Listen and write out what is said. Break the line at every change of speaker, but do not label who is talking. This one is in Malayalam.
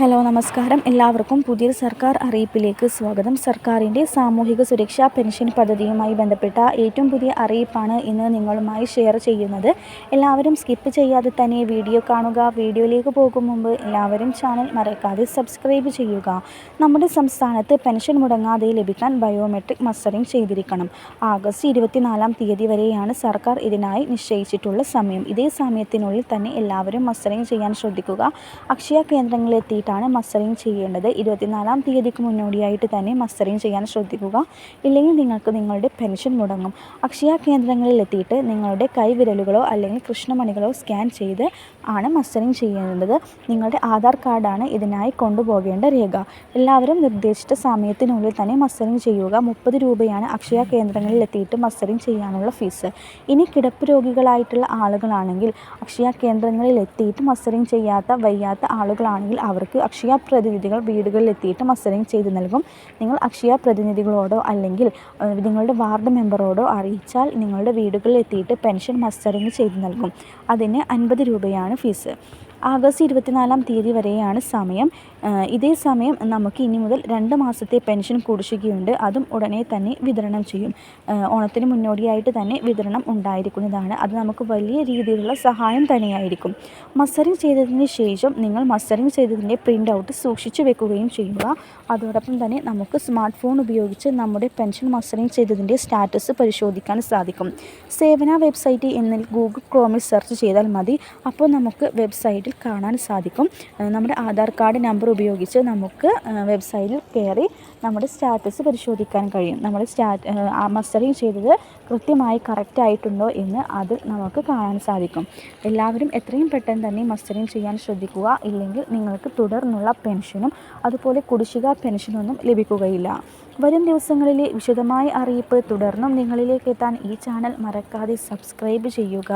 ഹലോ നമസ്കാരം. എല്ലാവർക്കും പുതിയ സർക്കാർ അറിയിപ്പിലേക്ക് സ്വാഗതം. സർക്കാരിന്റെ സാമൂഹിക സുരക്ഷാ പെൻഷൻ പദ്ധതിയുമായി ബന്ധപ്പെട്ട ഏറ്റവും പുതിയ അറിയിപ്പാണ് ഇന്ന് നിങ്ങളുമായി ഷെയർ ചെയ്യുന്നത്. എല്ലാവരും സ്കിപ്പ് ചെയ്യാതെ തന്നെ വീഡിയോ കാണുക. വീഡിയോയിലേക്ക് പോകും മുമ്പ് എല്ലാവരും ചാനൽ മറക്കാതെ സബ്സ്ക്രൈബ് ചെയ്യുക. നമ്മുടെ സംസ്ഥാനത്ത് പെൻഷൻ മുടങ്ങാതെ ലഭിക്കാൻ ബയോമെട്രിക് മസ്റ്ററിംഗ് ചെയ്തിരിക്കണം. ആഗസ്റ്റ് ഇരുപത്തിനാലാം തീയതി വരെയാണ് സർക്കാർ ഇതിനായി നിശ്ചയിച്ചിട്ടുള്ള സമയം. ഇതേ സമയത്തിനുള്ളിൽ തന്നെ എല്ലാവരും മസ്റ്ററിംഗ് ചെയ്യാൻ ശ്രദ്ധിക്കുക. അക്ഷയ കേന്ദ്രങ്ങളിലെത്തിയിട്ടാണ് മസ്റ്ററിങ് ചെയ്യേണ്ടത്. ഇരുപത്തിനാലാം തീയതിക്ക് മുന്നോടിയായിട്ട് തന്നെ മസ്റ്ററിങ് ചെയ്യാൻ ശ്രദ്ധിക്കുക. ഇല്ലെങ്കിൽ നിങ്ങൾക്ക് നിങ്ങളുടെ പെൻഷൻ മുടങ്ങും. അക്ഷയ കേന്ദ്രങ്ങളിൽ എത്തിയിട്ട് നിങ്ങളുടെ കൈവിരലുകളോ അല്ലെങ്കിൽ കൃഷ്ണമണികളോ സ്കാൻ ചെയ്ത് ആണ് മസ്റ്ററിങ് ചെയ്യേണ്ടത്. നിങ്ങളുടെ ആധാർ കാർഡാണ് ഇതിനായി കൊണ്ടുപോകേണ്ട രേഖ. എല്ലാവരും നിർദ്ദേശിച്ച സമയത്തിനുള്ളിൽ തന്നെ മസ്റ്ററിങ് ചെയ്യുക. മുപ്പത് രൂപയാണ് അക്ഷയ കേന്ദ്രങ്ങളിൽ എത്തിയിട്ട് മസ്റ്ററിങ് ചെയ്യാനുള്ള ഫീസ് ഇനി കിടപ്പ് രോഗികളായിട്ടുള്ള ആളുകളാണെങ്കിൽ അക്ഷയ കേന്ദ്രങ്ങളിൽ എത്തിയിട്ട് മസ്റ്ററിങ് ചെയ്യാത്ത വയ്യാത്ത ആളുകളാണെങ്കിൽ അവർക്ക് അക്ഷയ പ്രതിനിധികൾ വീടുകളിൽ എത്തിയിട്ട് മസ്റ്ററിംഗ് ചെയ്ത് നൽകും. നിങ്ങൾ അക്ഷയ പ്രതിനിധികളോടോ അല്ലെങ്കിൽ നിങ്ങളുടെ വാർഡ് മെമ്പറോടോ അറിയിച്ചാൽ നിങ്ങളുടെ വീടുകളിൽ എത്തിയിട്ട് പെൻഷൻ മസ്റ്ററിംഗ് ചെയ്ത് നൽകും. അതിന് അൻപത് രൂപയാണ് ഫീസ്. ആഗസ്റ്റ് ഇരുപത്തിനാലാം തീയതി വരെയാണ് സമയം. ഇതേ സമയം നമുക്ക് ഇനി മുതൽ രണ്ട് മാസത്തെ പെൻഷൻ കുടിശ്ശികയുണ്ട്. അതും ഉടനെ തന്നെ വിതരണം ചെയ്യും. ഓണത്തിന് മുന്നോടിയായിട്ട് തന്നെ വിതരണം ഉണ്ടായിരിക്കുന്നതാണ്. അത് നമുക്ക് വലിയ രീതിയിലുള്ള സഹായം തന്നെയായിരിക്കും. മസ്സറിങ് ചെയ്തതിന് ശേഷം നിങ്ങൾ മസ്സറിങ് ചെയ്തതിന്റെ പ്രിന്റ് ഔട്ട് സൂക്ഷിച്ചു വെക്കുകയും ചെയ്യുക. അതോടൊപ്പം തന്നെ നമുക്ക് സ്മാർട്ട് ഫോൺ ഉപയോഗിച്ച് നമ്മുടെ പെൻഷൻ മസ്സറിങ് ചെയ്തതിന്റെ സ്റ്റാറ്റസ് പരിശോധിക്കാൻ സാധിക്കും. സേവന വെബ്സൈറ്റ് എന്നിൽ ഗൂഗിൾ ക്രോമിൽ സെർച്ച് ചെയ്താൽ മതി. അപ്പോൾ നമുക്ക് വെബ്സൈറ്റിൽ കാണാൻ സാധിക്കും. നമ്മുടെ ആധാർ കാർഡ് നമ്പർ ഉപയോഗിച്ച് നമുക്ക് വെബ്സൈറ്റിൽ കയറി നമ്മുടെ സ്റ്റാറ്റസ് പരിശോധിക്കാൻ കഴിയും. നമ്മുടെ സ്റ്റാറ്റ് മസ്റ്ററിങ് ചെയ്തത് കൃത്യമായി കറക്റ്റ് ആയിട്ടുണ്ടോ എന്ന് അത് നമുക്ക് കാണാൻ സാധിക്കും. എല്ലാവരും എത്രയും പെട്ടെന്ന് തന്നെ മസ്റ്ററിങ് ചെയ്യാൻ ശ്രദ്ധിക്കുക. ഇല്ലെങ്കിൽ നിങ്ങൾക്ക് തുടർന്നുള്ള പെൻഷനും അതുപോലെ കുടിശ്ശിക പെൻഷനൊന്നും ലഭിക്കുകയില്ല. വരും ദിവസങ്ങളിലെ വിശദമായ അറിയിപ്പ് തുടർന്നും നിങ്ങളിലേക്ക് എത്താൻ ഈ ചാനൽ മറക്കാതെ സബ്സ്ക്രൈബ് ചെയ്യുക.